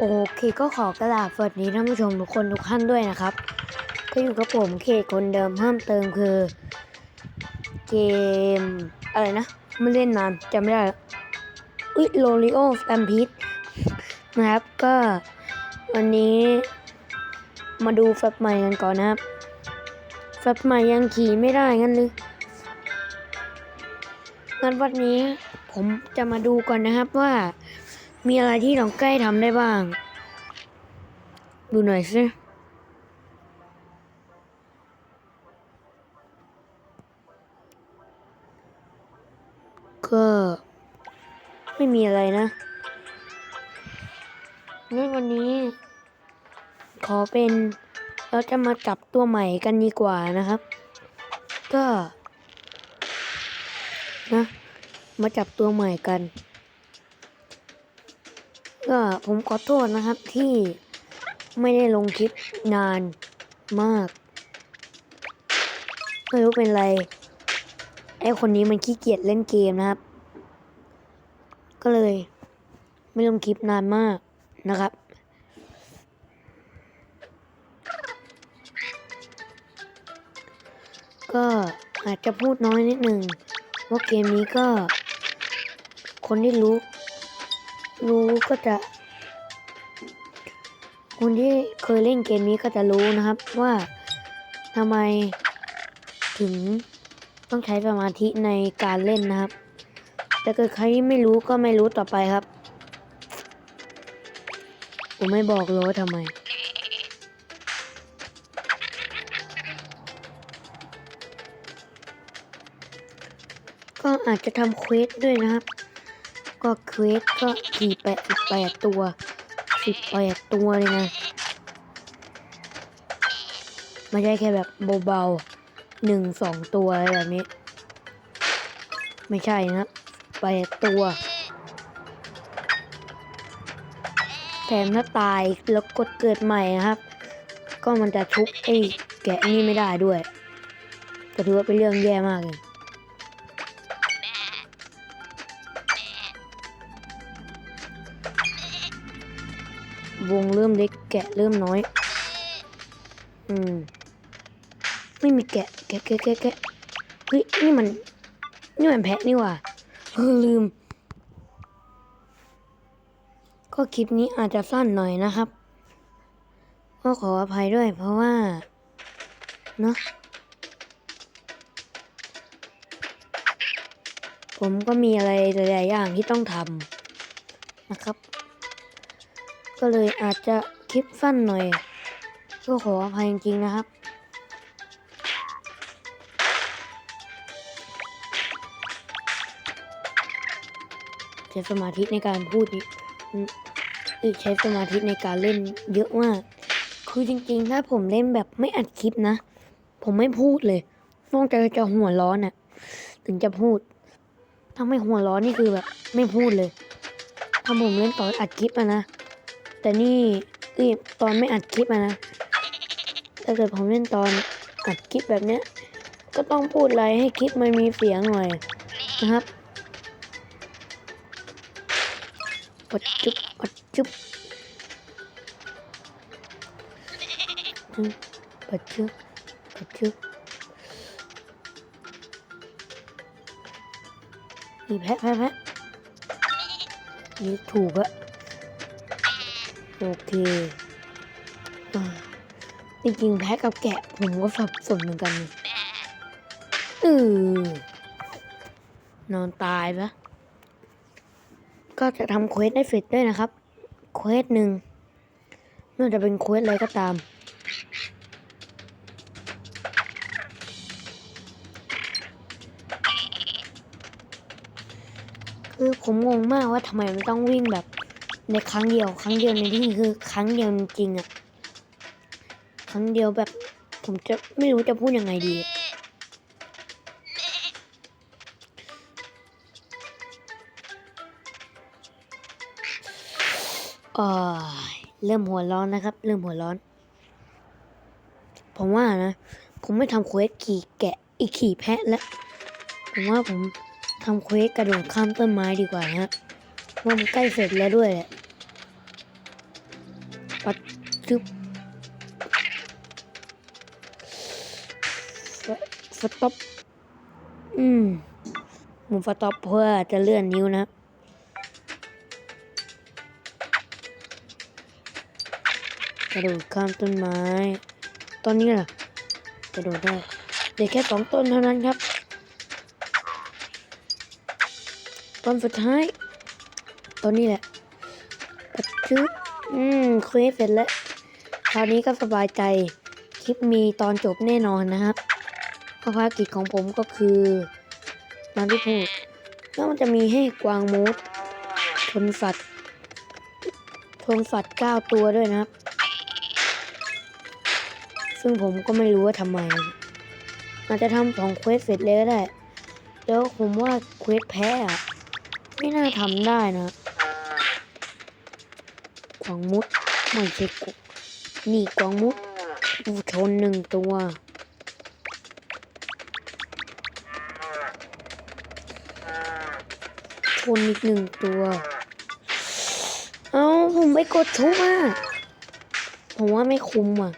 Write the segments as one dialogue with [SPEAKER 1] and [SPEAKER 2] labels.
[SPEAKER 1] โอเคก็ขอกระดาษสวัสดีท่านผู้ชมทุกคนทุกท่านด้วยนะครับ ก็อยู่กับผมเขตคนเดิมเพิ่มเติมคือ เกม อะไรนะไม่เล่นนานจำไม่ได้อุ้ยโลริโอสแตมพีดนะครับก็วันนี้มาดูแฟบใหม่กันก่อนนะครับแฟบใหม่ยังขี่ไม่ได้งั้นหรืองั้นวันนี้ผมจะมาดูก่อนนะครับว่า มีอะไรที่น้องใกล้ทำได้บ้าง ดูหน่อยสิก็ไม่มีอะไรนะงั้นวันนี้ ขอเป็นเราจะมาจับตัวใหม่กันดีกว่านะครับ ก็ นะ มาจับตัวใหม่กัน ก็ผมขอโทษนะครับที่ไม่ได้ลงคลิปนานมาก ไม่รู้เป็นไร ไอ้คนนี้มันขี้เกียจเล่นเกมนะครับ ก็เลย ไม่ลงคลิปนานมากนะครับ ก็อาจจะพูดน้อยนิดหนึ่งว่าเกมนี้ก็ คนที่รู้ รู้ก็จะ คนที่เคยเล่นเกมนี้ก็จะรู้นะครับว่าทำไมถึงต้องใช้สมาธิในการเล่นนะครับ แต่เกิดใครที่ไม่รู้ก็ไม่รู้ต่อไปครับ ผมไม่บอกเลยว่าทำไม ก็อาจจะทำเควสด้วยนะครับ ก็เควสก็ขี่แปดสิบแปดตัวสิบแปดตัวเลยนะไม่ใช่แค่แบบเบาๆหนึ่งสองตัวอะไรแบบนี้ ไม่ใช่นะแปดตัวแถมถ้าตายแล้วกดเกิดใหม่นะครับ ก็มันจะทุบไอ้แกะนี่ไม่ได้ด้วยก็ถือว่าเป็นเรื่องแย่มากเลย วงเริ่มเล็กแกะเริ่มน้อย อืม ไม่มีแกะ แกะแกะแกะแกะเฮ้ยนี่มัน นี่มันแพะนี่ว่าเออลืม ก็คลิปนี้อาจจะสั้นหน่อยนะครับ ก็ขออภัยด้วยเพราะว่า เนาะผมก็มีอะไรหลายๆอย่างที่ต้องทำนะครับ ก็เลยอาจจะคลิปสั้นหน่อย ก็ขออภัยจริงๆนะครับ ใช้สมาธิในการพูดอีกใช้สมาธิในการเล่นเยอะมาก คือจริงๆ ถ้าผมเล่นแบบไม่อัดคลิปนะ ผมไม่พูดเลย นอกจากจะหัวร้อนน่ะถึงจะพูด ถ้าไม่หัวร้อนนี่คือแบบไม่พูดเลย ถ้าผมเล่นต่ออัดคลิปอะนะ แต่นี่เอ้ยตอนไม่อัดคลิปะนะถ้าเกิดผมเล่นตอนอัดคลิปแบบเนี้ย ก็ต้องพูดอะไรให้คลิปมันมีเสียงหน่อยนะครับปัดจุ๊บปัดจุ๊บอืมปัดจุ๊บปัดจุ๊บนี่แพะแพะแพะนี่ถูกอะ โอเคอ่าจริงๆแพะกับแกะผมก็สับสนเหมือนกันนี่เออนอนตายปะก็จะทำเควสได้เสร็จด้วยนะครับ เควสหนึ่งไม่ว่าจะเป็นเควสอะไรก็ตาม คือผมงงมากว่าทำไมมันต้องวิ่งแบบ ในครั้งเดียว ครั้งเดียวในที่นี้คือ ครั้งเดียวจริงๆอะครั้งเดียวแบบ ผมจะไม่รู้จะพูดยังไงดีอ่อยเริ่มหัวร้อนนะครับ เริ่มหัวร้อน ผมว่านะ ผมไม่ทำเควสขี่แกะอีกขี่แพะแล้ว ผมว่าผมทำเควสกระโดดข้ามต้นไม้ดีกว่านะว่า มันใกล้เสร็จแล้วด้วยแหละปัดจึบฟสต็อปอืมหมุนสต็อปเพื่อจะเลื่อนนิ้วนะกระโดดข้ามต้นไม้ ต้นนี้ล่ะกระโดดได้เด็กแค่สองต้นเท่านั้นครับ ต้นสุดท้าย ต้นนี้แหละปัดจึ๊บอืมเควสเสร็จแล้วคราวนี้ก็สบายใจ คลิปมีตอนจบแน่นอนนะครับเพราะภารกิจของผมก็คือน้ำที่พูดแล้วมันจะมีให้กวางมูดชนสัตว์ชนสัตว์เก้าตัวด้วยนะครับ ซึ่งผมก็ไม่รู้ว่าทำไมอาจจะทำสองเควสเสร็จเลยก็ได้ แล้วผมว่าเควสแพ้อะไม่น่าทำได้นะ กวางมุดไม่ใช่กุนี่กวางมุดอูชนหนึ่งตัว ชนอีกหนึ่งตัว เอาผมไปกดทุบอะ ผมว่าไม่คุ้มอะ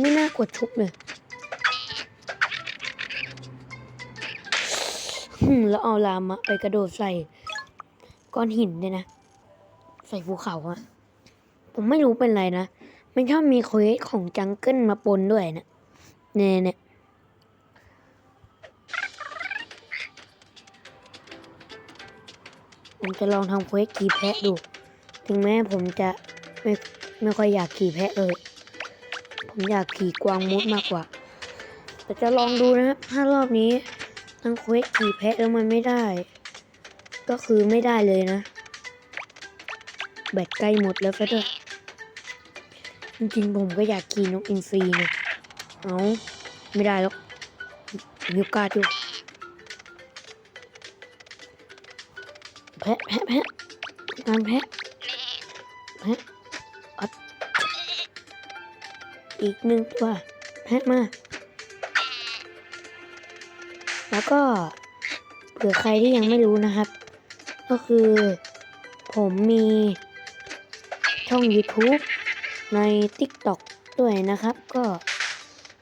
[SPEAKER 1] ไม่น่ากดทุบเลยหึมแล้วเอาลามะไปกระโดดใส่ก้อนหินเนี่ยนะ ใส่ภูเขาอะผมไม่รู้เป็นไรนะ มันชอบมีเควสของจังเกิลมาปนด้วยนะเนี่ยเนี่ยผมจะลองทำเควสขี่แพะดู ถึงแม้ผมจะไม่ไม่ค่อยอยากขี่แพะเลยผมอยากขี่กวางมุดมากกว่า แต่จะลองดูนะครับถ้ารอบนี้ทั้งเควสขี่แพะแล้วมันไม่ได้ ก็คือไม่ได้เลยนะ แบตใกล้หมดแล้วซะด้วยจริงๆผมก็อยากขี่นกอินทรีเนะเอาไม่ได้หรอกมีโอกาสอยู่แพะแพะแพะงานแพะแพะอัดอีกหนึ่งตัวแพะมา แล้วก็เผื่อใครที่ยังไม่รู้นะครับ ก็คือผมมี ช่อง YouTube ใน TikTok ด้วยนะครับ ก็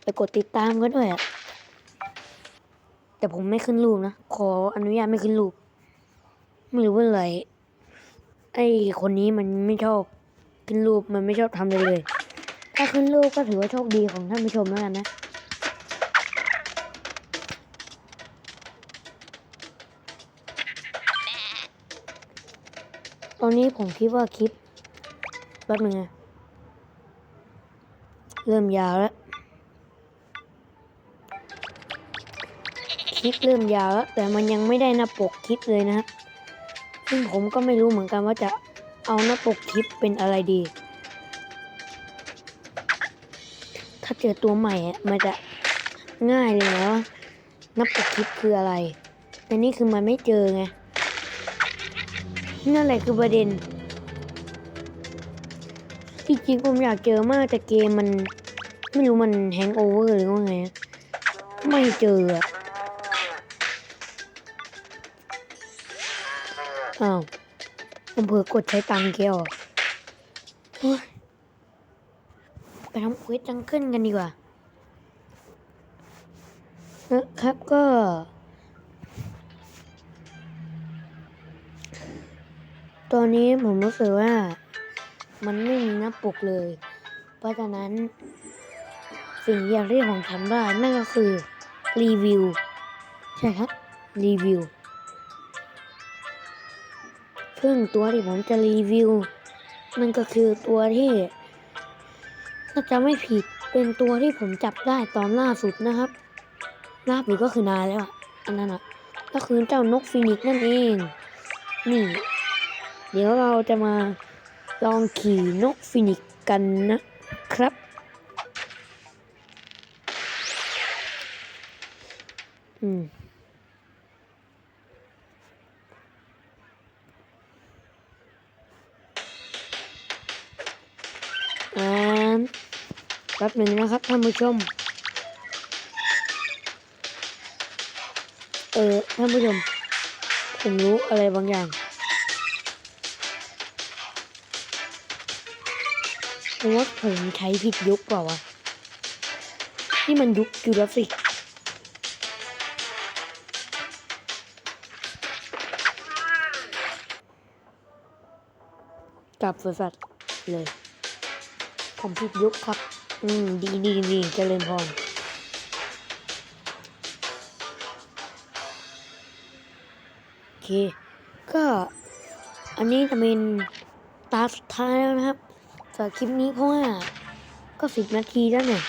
[SPEAKER 1] ไปกดติดตามก็ด้วยแต่ผมไม่ขึ้นรูปนะ ขออนุญาตไม่ขึ้นรูป ไม่รู้ว่าอะไร ไอ้คนนี้มันไม่ชอบขึ้นรูปมันไม่ชอบทำเลยเลย ถ้าขึ้นรูปก็ถือว่าโชคดีของท่านผู้ชมแล้วกันนะ ตอนนี้ผมคิดว่าคลิป แป๊บนึงนะเริ่มยาวแล้วคลิปเริ่มยาวแล้ว แต่มันยังไม่ได้หน้าปกคลิปเลยนะครับซึ่งผมก็ไม่รู้เหมือนกันว่าจะเอาหน้าปกคลิปเป็นอะไรดี ถ้าเจอตัวใหม่อะมันจะง่ายเลยนะว่าหน้าปกคลิปคืออะไร แต่นี่คือมันไม่เจอไงนั่นแหละคือประเด็น จริงๆผมอยากเจอมากแต่เกมมัน ไม่รู้มันแฮงโอเวอร์หรือว่าไง ไม่เจออะอ้าวผมเผลอกดใช้ตังค์เกียวโอ๊ยไปทำเควสจังเกิลกันดีกว่านะครับก็ตอนนี้ผมรู้สึกว่า มันไม่มีหน้าปกเลย เพราะฉะนั้น สิ่งอย่างที่ผมทำได้นั่นก็คือรีวิว ใช่ครับ รีวิวซึ่งตัวที่ผมจะรีวิวนั่นก็คือตัวที่ถ้าจะไม่ผิดเป็นตัวที่ผมจับได้ตอนล่าสุดนะครับล่าสุดก็คือนานแล้วอันนั้นอะก็คือเจ้านกฟินิกซ์นั่นเอง นี่ เดี๋ยวเราจะมา ลองขี่นกฟินิกกันนะครับ อืมอ่นแป๊บหนึ่งนะครับท่านผู้ชม เออท่านผู้ชม ผมรู้อะไรบางอย่าง เพราะว่าผมใช้ผิดยุคเปล่าวะนี่มันยุคจูราสิกกลับสัสๆเลย ผมผิดยุคครับ อืม ดีดีดีเจริญพรโอเค ก็อันนี้จะเป็นตาสุดท้ายแล้วนะครับ สำหรับคลิปนี้เพราะว่าก็สิบนาทีแล้วเนี่ย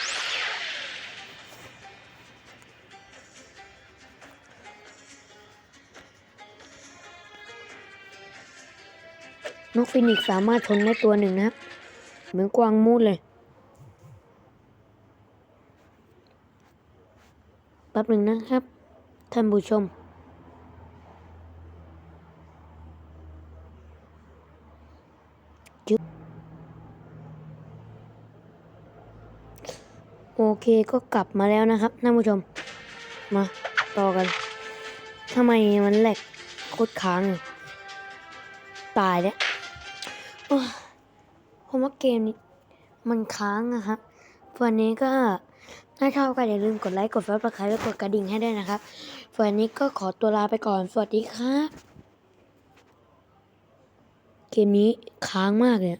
[SPEAKER 1] นกฟินิกซ์สามารถชนได้ตัวหนึ่งนะครับ เหมือนกวางมูดเลย แป๊บหนึ่งนะครับ ท่านผู้ชม โอเคก็กลับมาแล้วนะครับท่านผู้ชม มาต่อกันทำไมมันแหลกโคตรค้างตายแล้วโอ้ยผมว่าเกมนี้มันค้างนะครับวันนี้ก็ถ้าชอบก็อย่าลืมกดไลค์กดซับสไครต์และกดกระดิ่งให้ด้วยนะครับวันนี้ก็ขอตัวลาไปก่อน สวัสดีครับ เกมนี้ค้างมากเลย